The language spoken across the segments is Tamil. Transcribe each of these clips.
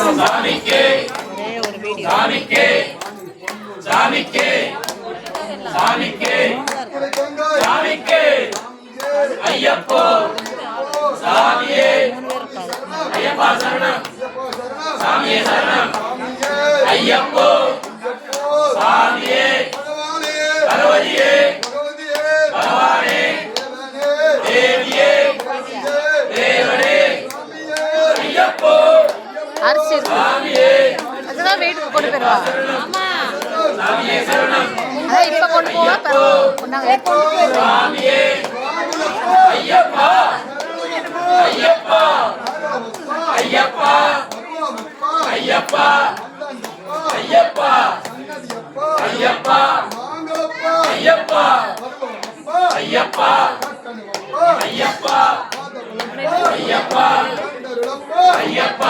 சாமிக்கே. சாமிக்கே. சாமிக்கே. சாமிக்கே. சாமிக்கே. ஐயப்போ. சாமியே. ஐயப்பா சரணம். சாமியே சரணம். ஐயப்போ. சாமியே. அரிசி இருக்கு அதுதான் வீட்டுக்கு கொண்டு போயிருவா அதான் இப்ப கொண்டு போவா நாங்க கொண்டு போயிருவோம் ஐயப்பா ஐயப்பா ஐயப்பா ஐயப்பா ஐயப்பா ஐயப்பா ஐயப்பா ஐயப்பா ஐயப்பா ஐயப்பா ஐயப்பா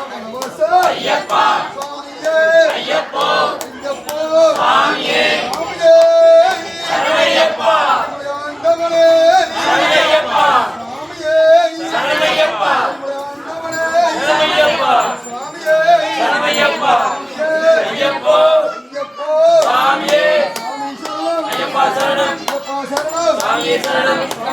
Amén.